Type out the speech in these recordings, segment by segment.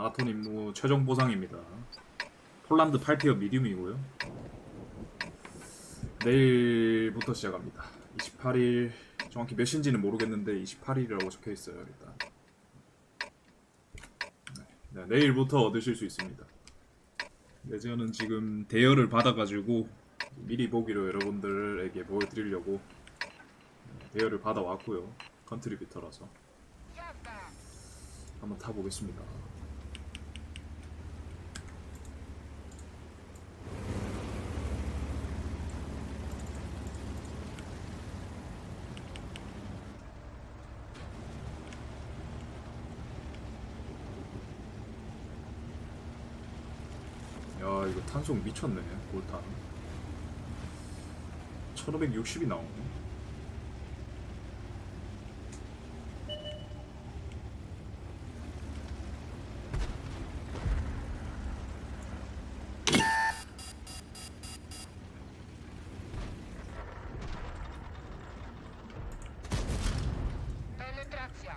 마라톤 임무 최종 보상입니다. 폴란드 8티어 미디움이고요. 내일부터 시작합니다. 28일 정확히 몇 시인지는 모르겠는데 28일이라고 적혀 있어요 일단. 네, 네, 내일부터 얻으실 수 있습니다. 네, 저는 지금 대여를 받아가지고 미리 보기로 여러분들에게 보여드리려고 대여를 받아왔고요. 컨트리뷰터라서 한번 타보겠습니다. 야 이거 탄속 미쳤네 골탄 1560이 나오네 Penetracja.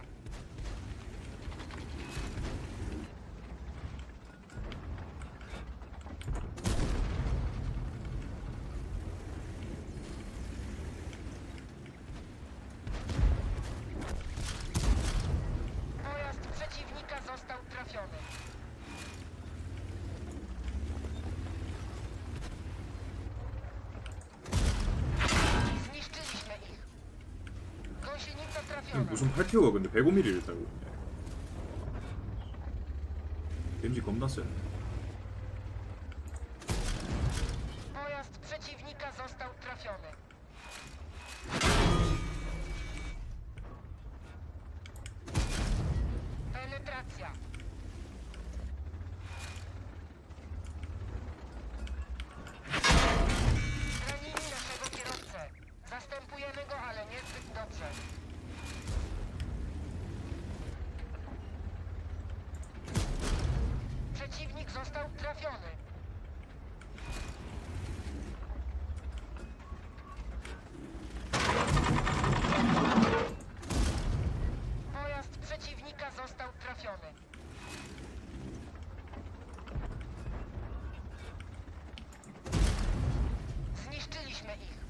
Pojazd przeciwnika został trafiony. Zniszczyliśmy ich. Gąsienica 무슨 8티어가 근데 105mm를 달고 있네. 데미지 세네 Pojazd przeciwnika został trafiony. Penetracja. Zranili naszego kierowcę. Zastępujemy go, ale niezbyt dobrze. Przeciwnik został trafiony. Pojazd przeciwnika został trafiony. Zniszczyliśmy ich.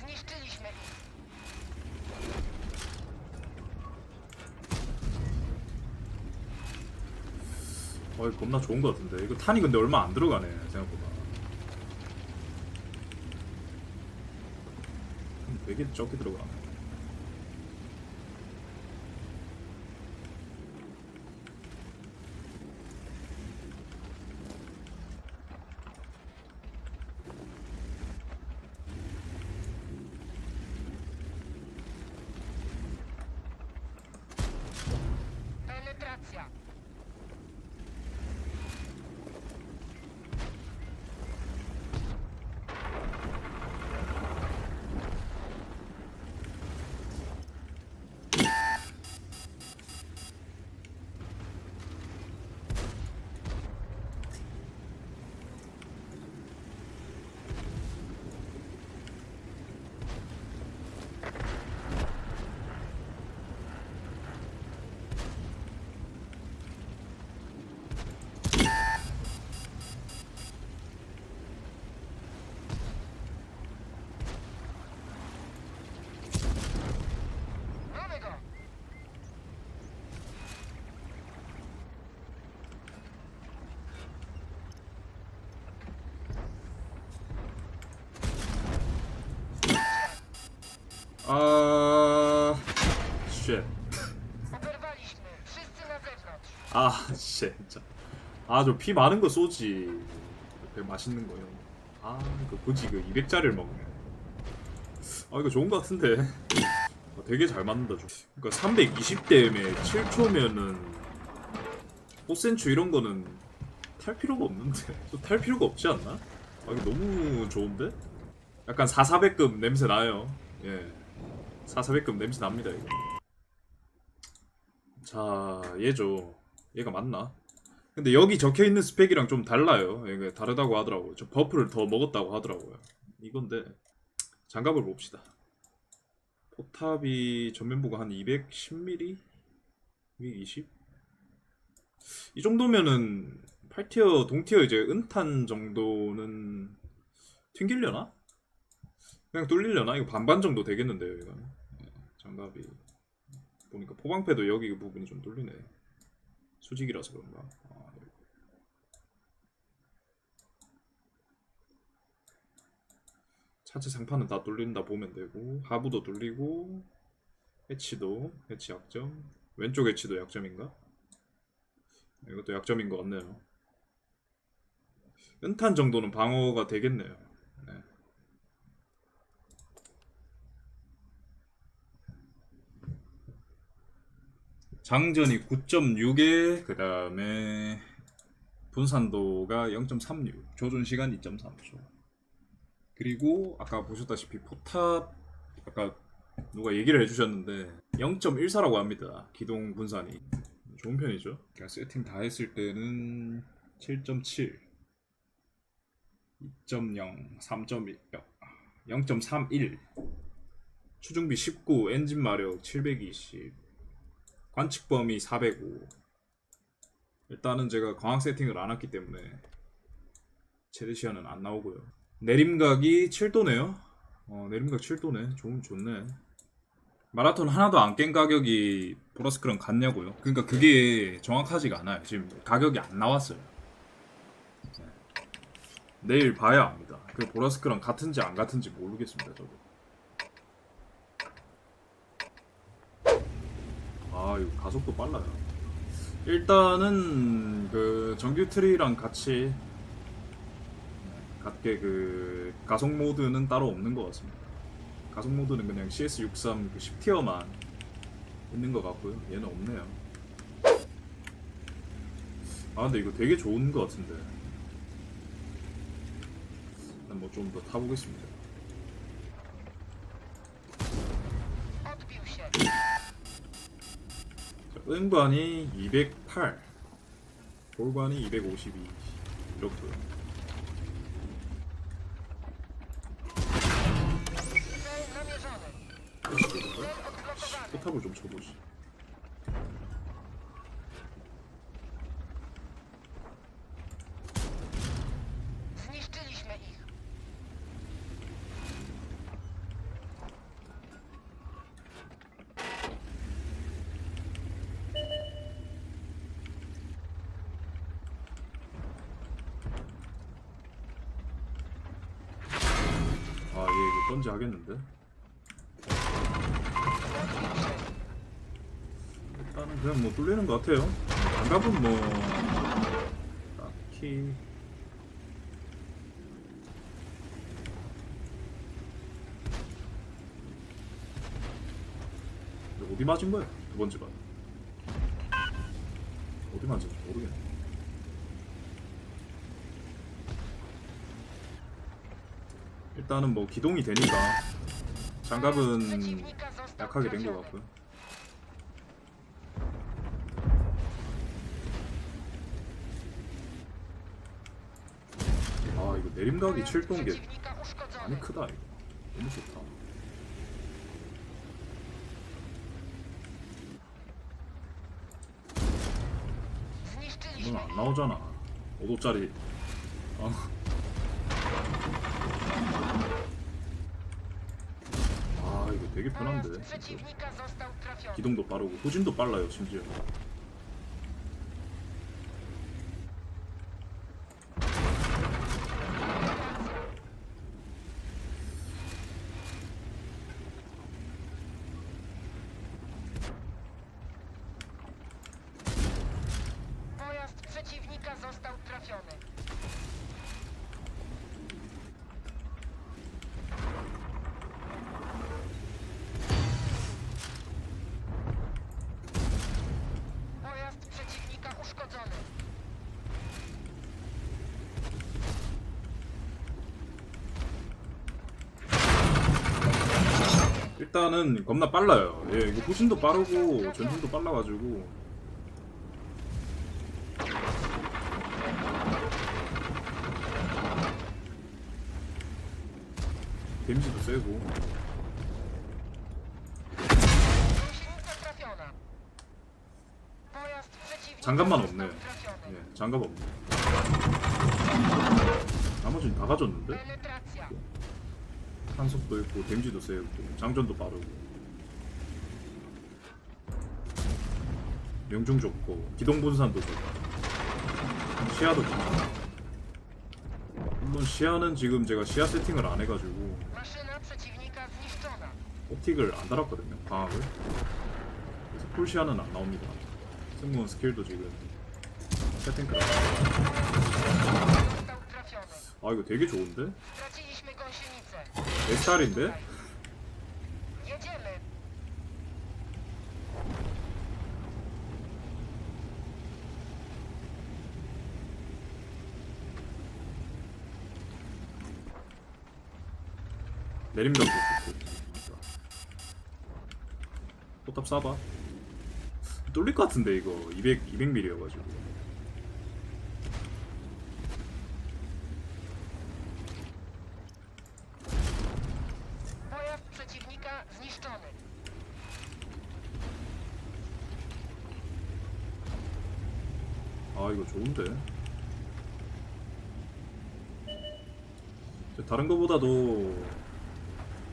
Zniszczyliśmy ich. 어 이거 겁나 좋은 것 같은데. 이거 탄이 근데 얼마 안 들어가네 생각보다. 음, 되게 적게 들어가네 쉣. Oberwaliśmy. Wszyscy na zewnątrz. 아 진짜 아 저 피 많은 거 쏘지 그 맛있는 거요 아 이거 굳이 그 200짜리를 먹네 아 이거 좋은 거 같은데 아, 되게 잘 맞는다 좀 그러니까 320대에 7초면은 5cm 이런 거는 탈 필요가 없는데 또탈 필요가 없지 않나? 아 이거 너무 좋은데? 약간 4400급 냄새 나요 예 4400급 냄새 납니다 이거 자, 얘죠. 얘가 맞나? 근데 여기 적혀 있는 스펙이랑 좀 달라요. 이게 다르다고 하더라고요. 저 버프를 더 먹었다고 하더라고요. 이건데 장갑을 봅시다. 포탑이 전면부가 한 210mm? 220? 이 정도면은 8티어 동티어 이제 은탄 정도는 튕길려나? 그냥 뚫리려나? 이거 반반 정도 되겠는데요 이건 예, 장갑이 보니까 포방패도 여기 부분이 좀 뚫리네 수직이라서 그런가 아, 네. 차체 상판은 다 뚫린다 보면 되고 하부도 뚫리고 해치도 해치 약점 왼쪽 해치도 약점인가? 이것도 약점인 것 같네요 은탄 정도는 방어가 되겠네요 네. 장전이 9.6에 그 다음에 분산도가 0.36 조준 시간 2.3초. 그리고 아까 보셨다시피 포탑 아까 누가 얘기를 해주셨는데 0.14라고 합니다 기동 분산이. 좋은 편이죠. 그러니까 세팅 다 했을 때는 7.7 2.0 3.1 0.31 추중비 19 엔진 마력 720 관측 범위 405 일단은 제가 광학 세팅을 안 했기 때문에 시야는 안 나오고요. 내림각이 7도네요. 어, 내림각 7도네. 좋은 좋네. 마라톤 하나도 안 깬 가격이 보라스크랑 같냐고요? 그러니까 그게 정확하지가 않아요. 지금 가격이 안 나왔어요. 네. 내일 봐야 합니다. 그 보라스크랑 같은지 안 같은지 모르겠습니다 저도 아 이거 가속도 빨라요. 일단은 그 정규 트리랑 같이 같게 그 가속 모드는 따로 없는 것 같습니다. 가속 모드는 그냥 CS63 그 10티어만 있는 것 같고요. 얘는 없네요. 아 근데 이거 되게 좋은 것 같은데. 뭐좀 더 타보겠습니다 은관이 208 돌관이 252 이렇고요. 포탑을 좀 쳐보시 던지 하겠는데? 일단은 그냥 뭐 뚫리는 것 같아요. 장갑은 뭐 딱히 어디 맞은 거야? 두 번째 반. 어디 맞은지 모르겠네. 일단은 뭐 기동이 되니까 장갑은 약하게 된 것. 같고요. 아 이거 내림각이 Pojazd 7동계 przeciwnika uszkodzony. 많이 크다 이거 너무 좋다. 이건 안. 나오잖아. 5도짜리. 어. 아 이거 되게 편한데. Trafiony. 기동도 빠르고 후진도 빨라요 심지어. Pojazd przeciwnika został trafiony. Pojazd przeciwnika uszkodzony. 일단은 겁나 빨라요. 예, 이거 후진도 빠르고 전진도 빨라가지고 데미지도 세고 장갑만 없네. 예, 장갑 없네. 나머지는 다 가졌는데? 탄속도 있고 데미지도 세고 장전도 빠르고 명중 좋고 기동 분산도 좋고 시야도 괜찮아. 물론 시야는 지금 제가 시야 세팅을 안 해가지고. 옵틱을 안 달았거든요 방학을 그래서 풀 시야는 안 나옵니다 승무원 스킬도 지금 trafiony. 아 이거 되게 좋은데? 스타일인데? Jedziemy. 내림덕도 좋고 포탑 쏴봐 뚫릴 것 같은데 이거 200, 200mm여가지고 Pojazd przeciwnika zniszczony. 아 이거 좋은데 저 다른 거보다도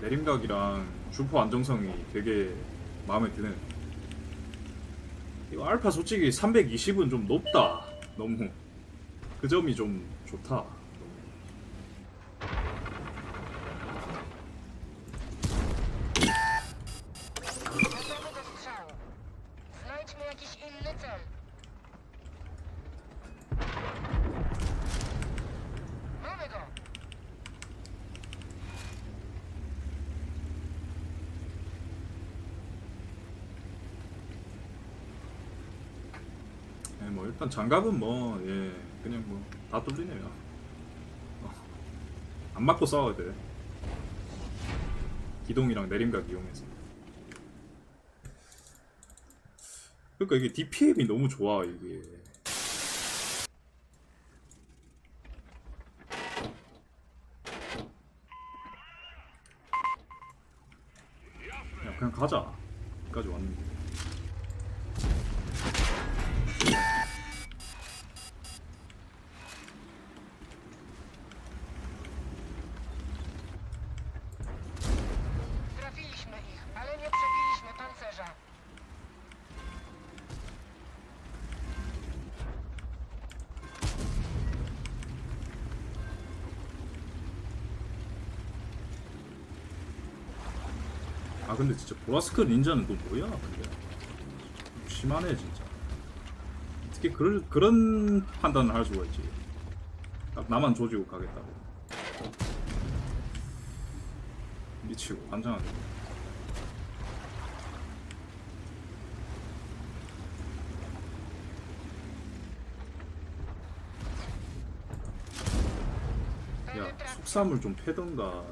내림각이랑 주포 안정성이 되게 마음에 드네 이거 알파 솔직히 320은 좀 높다. 너무. 그 점이 좀 좋다 일단 장갑은 뭐 예 그냥 뭐 다 뚫리네요. 어. 안 맞고 싸워야 돼. 기동이랑 내림각 이용해서. 그러니까 이게 DPM이 너무 좋아 이게. 야 그냥 가자. 여기까지 왔는데. 보라스크 닌자는 또 뭐야 근데? 심하네 진짜. 어떻게 그런 그런 판단을 할 수가 있지. 딱 나만 조지고 가겠다고. 미치고 환장하네. 야. 속삼을 좀 패던가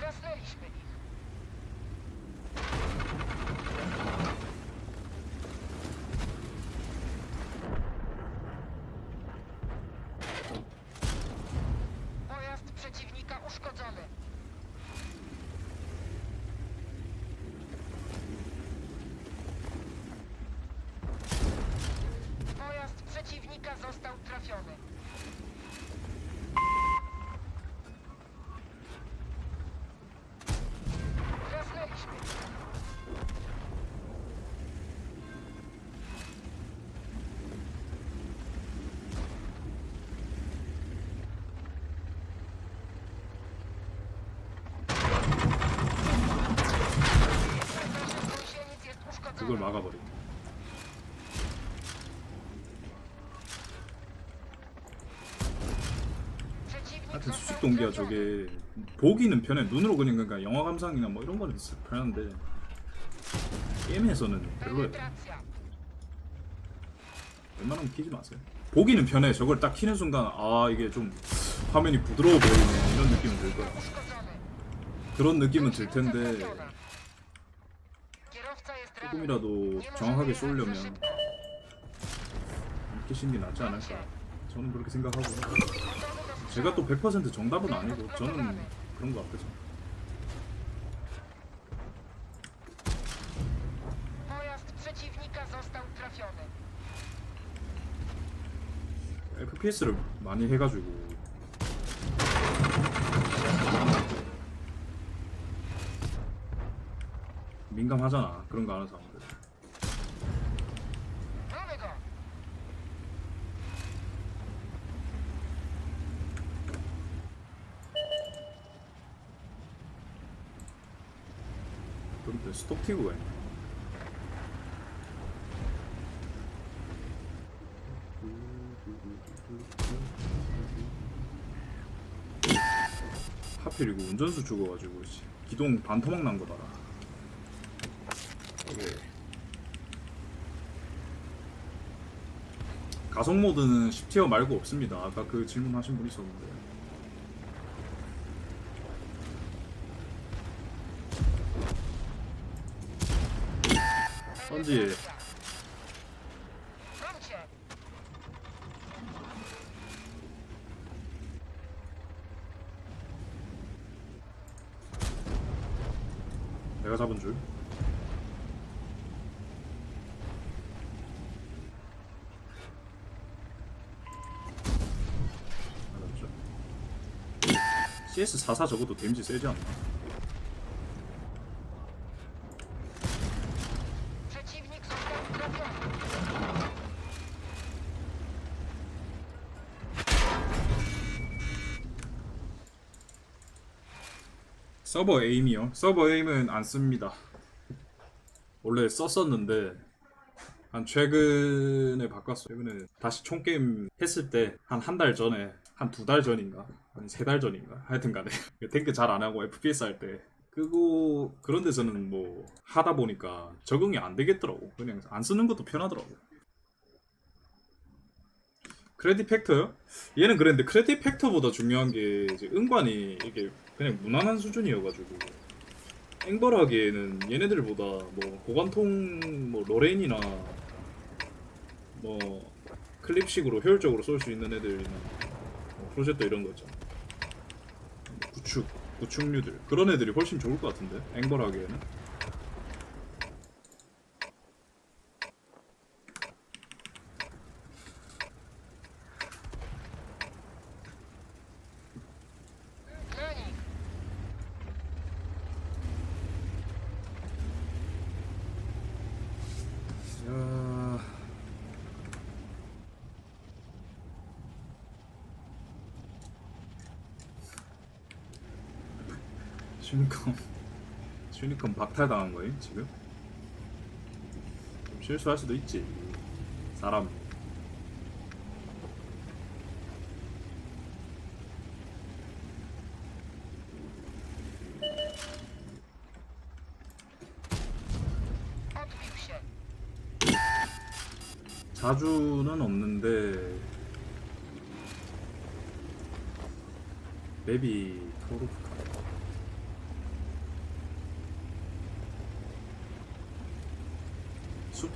Drasnęliśmy ich. Pojazd przeciwnika uszkodzony. Pojazd przeciwnika został trafiony. Drasnęliśmy ich. Gąsienic jest Przeciwnik 하여튼 trafiony. 저게. 보기는 편해. 눈으로 그냥 그러니까 영화 감상이나 뭐 이런 거는 진짜 편한데. 게임에서는 Penetracja. 웬만하면 키지 마세요. 보기는 편해. 저걸 딱 키는 순간 아 이게 좀 화면이 부드러워 보이네. 이런 느낌은 들 거야. 그런 느낌은 들 텐데 조금이라도 정확하게 쏠려면 szybko. 맡기시는 게 낫지 않을까 저는 그렇게 생각하고 제가 또 100% 정답은 아니고 저는 그런 거 같아서. FPS를 많이 해가지고 민감하잖아. 그런 거 아는 사람들! 그런데 스톱티그가 있네. 하필 이거 운전수 죽어가지고 씨, 기동 반토막 난 거 봐라 이게 가속 모드는 10티어 말고 없습니다. 아까 그 질문하신 분 있었는데. cię! 내가 잡은 줄 알았죠 CS44 적어도 데미지 세지 않나? 서버 에임이요? 서버 에임은 안 씁니다. 원래 썼었는데 한 최근에 바꿨어요. 최근에 다시 총 게임 했을 때 한 한 달 전에 한 두 달 전인가 아니 세 달 전인가 하여튼간에 탱크 잘 안 하고 FPS 할때 그거 그런 데서는 뭐 하다 보니까 적응이 안 되겠더라고. 그냥 안 쓰는 것도 편하더라고. 크레딧 팩터요? 얘는 그랬는데 크레딧 팩터보다 중요한 게 이제 은관이 이게 그냥 무난한 수준이어가지고 앵벌하기에는 얘네들보다 뭐 고관통 뭐 로렌이나 뭐 클립식으로 효율적으로 쏠 수 있는 애들이나 뭐 프로젝터 이런 거 있잖아 구축 구축류들. 그런 애들이 훨씬 좋을 것 같은데 앵벌하기에는 Na nich! 야... 슈니컴 슈니컴 박탈당한 거임 지금? 좀 실수할 수도 있지 사람. 자주는 없는데 맵이 토르프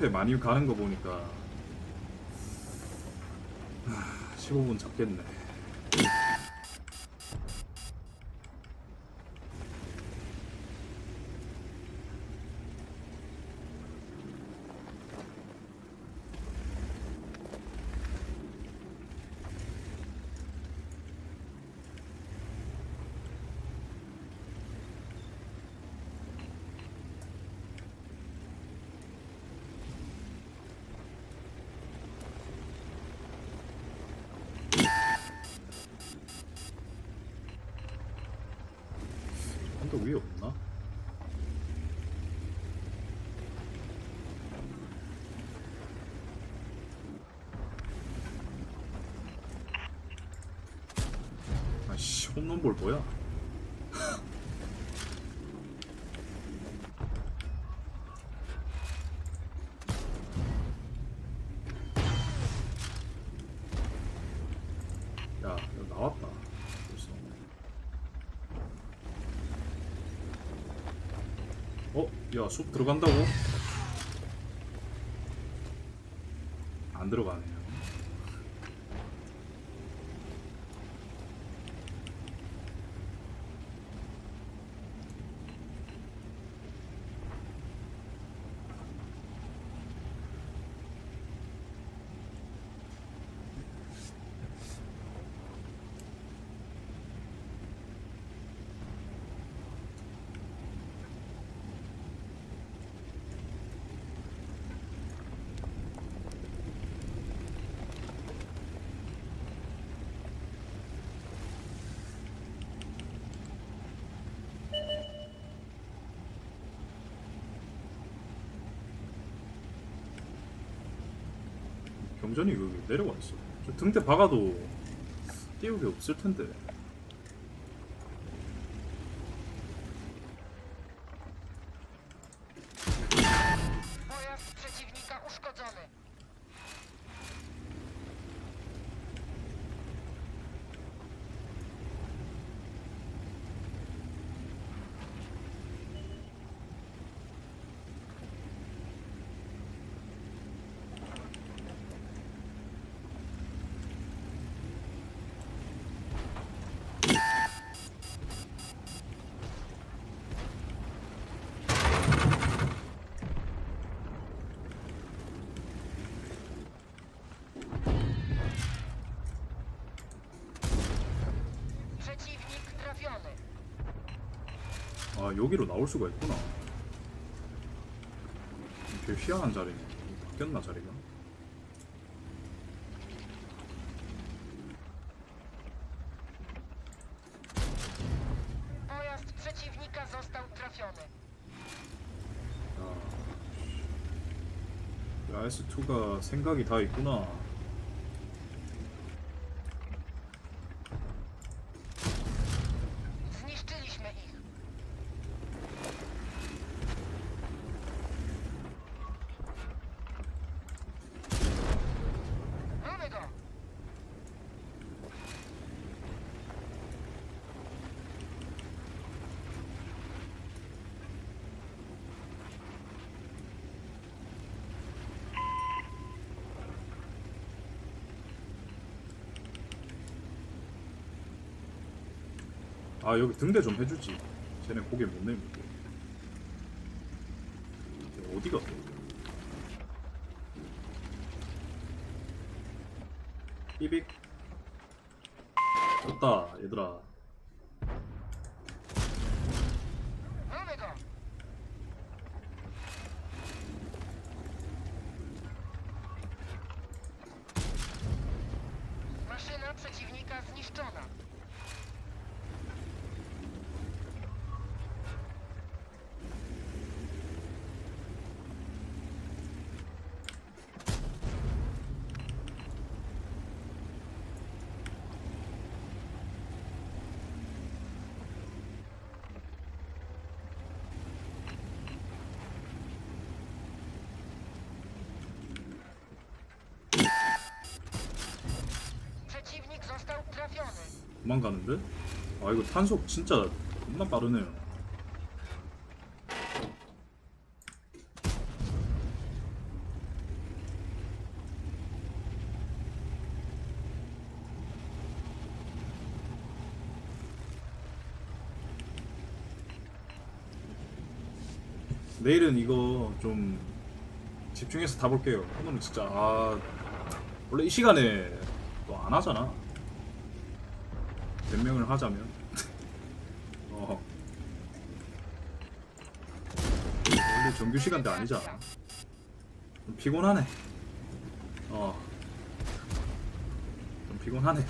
카 숲에 많이 가는 거 보니까 하, 15분 잡겠네 언더 위에 없나? 아씨 홈런볼 뭐야? 야 이거 나왔다 벌써 어? 야, 숲 들어간다고? 안 들어가네요. 경전이 여기 내려와 있어. 저 등대 박아도 띄우기 없을 텐데. Pojazd przeciwnika uszkodzony. Przeciwnik trafiony. 아 여기로 나올 수가 있구나. 되게 희한한 자리네. 바뀌었나 자리가? Pojazd przeciwnika został trafiony. 야, S2가 생각이 다 있구나. 아 여기 등대 좀 해주지. 쟤네 고개 못 내밀게. 어디가? 삐빅. 좋다 얘들아. 도망가는데? 아 이거 탄속 진짜 겁나 빠르네요. 내일은 이거 좀 집중해서 다 볼게요. 오늘은 진짜 아 원래 이 시간에 또 안 하잖아. 변명을 하자면? 어. 원래 정규 시간대 아니잖아. 좀 피곤하네. 어좀 피곤하네.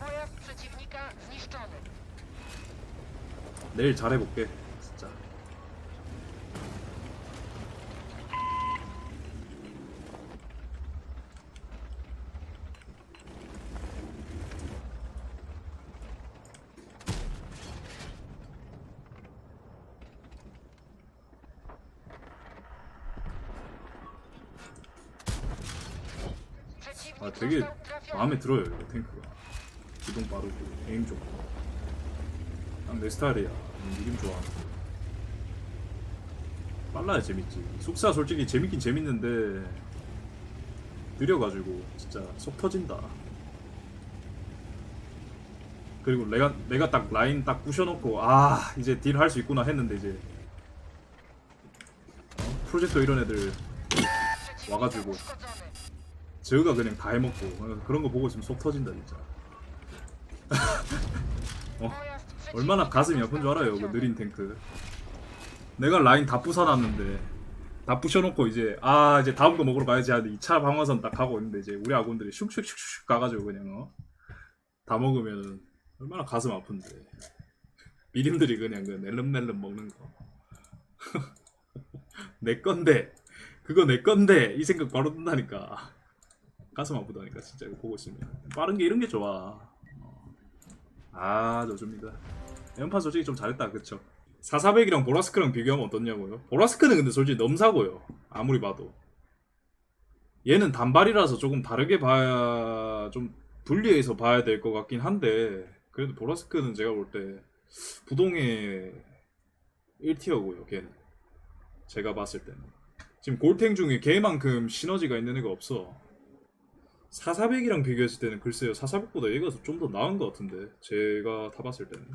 Pojazd przeciwnika zniszczony. 내일 잘해볼게 진짜 Przeciwnik 아 되게 został trafiony. 마음에 들어요 이거 탱크가. 기동 빠르고 에임 좋고. 딱 내 스타일이야. 느낌 좋아. 빨라야 재밌지. 숙사 솔직히 재밌긴 재밌는데 느려가지고 진짜 속 터진다. 그리고 내가 내가 딱 라인 딱 부셔놓고 아 이제 딜 할 수 있구나 했는데 이제. 어? 프로젝터 이런 애들 와가지고. 저가 그냥 다 해먹고 어, 그런 거 보고 있으면 속 터진다 진짜. 어, 얼마나 가슴이 아픈 줄 알아요 그 느린 탱크. 내가 라인 다 부숴놨는데 다 부셔놓고 이제 아 이제 다음 거 먹으러 가야지 하는데 2차 방어선 딱 가고 있는데 이제 우리 아군들이 슉슉슉슉 가가지고 그냥 어? 다 먹으면 얼마나 가슴 아픈데. 미림들이 그냥 그 낼름낼름 먹는 거. 내 건데 그거 내 건데 이 생각 바로 든다니까 가슴 아프다니까 진짜 이거 보고 있으면. 빠른 게 이런 게 좋아. 어. 아 좋습니다. 연판 솔직히 좀 잘했다 그쵸? 4400이랑 보라스크랑 비교하면 어떻냐고요? 보라스크는 근데 솔직히 넘사고요. 아무리 봐도. 얘는 단발이라서 조금 다르게 봐야 좀 분리해서 봐야 될 것 같긴 한데 그래도 보라스크는 제가 볼 때 부동의 1티어고요 걔는. 제가 봤을 때는. 지금 골탱 중에 걔만큼 시너지가 있는 애가 없어 4400이랑 비교했을 때는 글쎄요 4400보다 얘가 좀 더 나은 것 같은데 제가 타봤을 때는